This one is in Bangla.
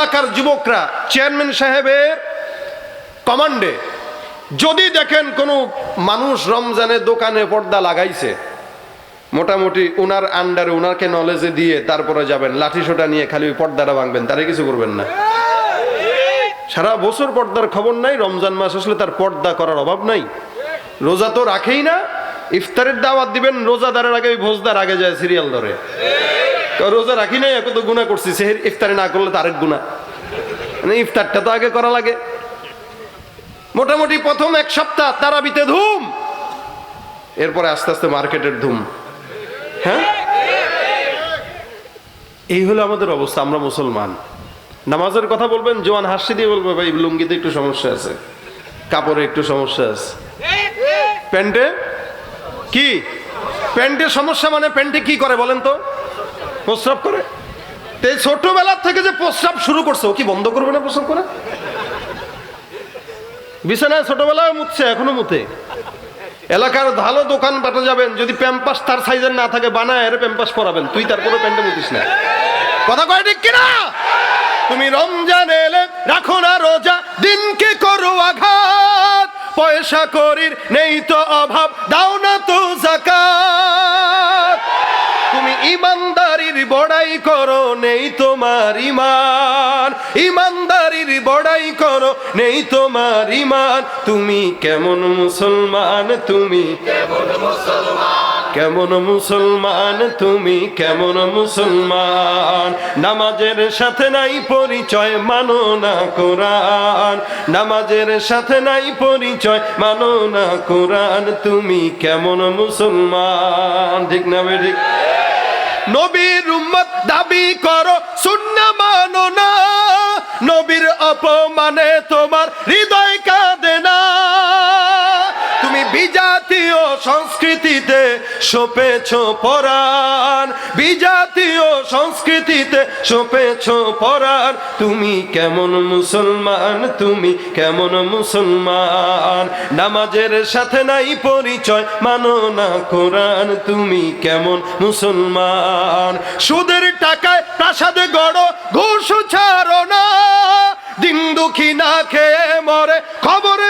এলাকার যুবকরা চেয়ারম্যান সাহেবের কমান্ডে, যদি দেখেন কোনো মানুষ রমজানে দোকানে পর্দা লাগাইছে, মোটামুটি ওনার আন্ডারে ওনাকে নলেজে দিয়ে তারপরে যাবেন, লাঠি সোটা নিয়ে খালি ওই পর্দাটা ভাঙবেন, তারে কিছু করবেন না। সারা বছর পর্দার খবর নাই, রমজান মাস আসলে তার পর্দা করার অভাব নাই। রোজা তো রাখেই না, ইফতারের দাওয়াত দিবেন, রোজাদারের আগে ওই ভোজদার আগে যায় সিরিয়াল ধরে। রোজা রাখি নাই কত গুণা করছি, সেহের ইফতারে না করলে তো আরেক গুণা মানে ইফতারটা তো আগে করা লাগে। মোটামুটি প্রথম এক সপ্তাহ তারাবিতে ধুম, এরপরে আস্তে আস্তে মার্কেটের ধুম। হ্যাঁ? এই হলো আমাদের অবস্থা, আমরা মুসলমান। নামাজের কথা বলবেন, জোয়ান হাসি দিয়ে বলবে, ভাই, লুঙ্গিতে একটু সমস্যা আছে, কাপড়ে একটু সমস্যা আছে। প্যান্টে? কি? প্যান্টে সমস্যা মানে প্যান্টে কি করে বলেন তো? প্রস্রাব করে? তো ছোটবেলার থেকে যে প্রস্রাব শুরু করছে, ও কি বন্ধ করবে না প্রস্রাব করে? বিছানায় ছোটবেলায় মুতছে, এখনও মুতে। এলাকার ভালো দোকান পাঠা যাবেন, যদি প্যাম্পাস তার সাইজের না থাকে, বানায় এর প্যাম্পাস পরাবেন। তুই তারপরে প্যান্টে মুতিস না। কথা কয় ঠিক কিনা? তুমি রমজান এলে, রাখো না রোজা, দিনকে করো আঘাত। পয়সা করির নেই তো অভাব, দাও না তো জাকাত। বড়াই করো নেই তোমার ইমান ইমানদারির বড়াই করো নেই তোমার ইমান তুমি কেমন মুসলমান তুমি কেমন মুসলমান? তুমি কেমন মুসলমান? নামাজের সাথে নাই পরিচয় মানো না কোরআন। নামাজের সাথে নাই পরিচয় মানো না কোরআন। তুমি কেমন মুসলমান? ঠিক না ঠিক নবীর উম্মত দাবি করো শূন্য মানো না। নবীর অপমানে তোমার হৃদয় সংস্কৃতিতে সোপেছ পরান বিজাতীয় সংস্কৃতিতে সোপেছ পরান তুমি কেমন মুসলমান, তুমি কেমন মুসলমান? নামাজের সাথে নাই পরিচয়, মানো না কোরআন। তুমি কেমন মুসলমান? সুদের টাকায় প্রাসাদে গড়, ঘুষ ছাড়ো না। দিন দুঃখী না খেয়ে মরে, খবরে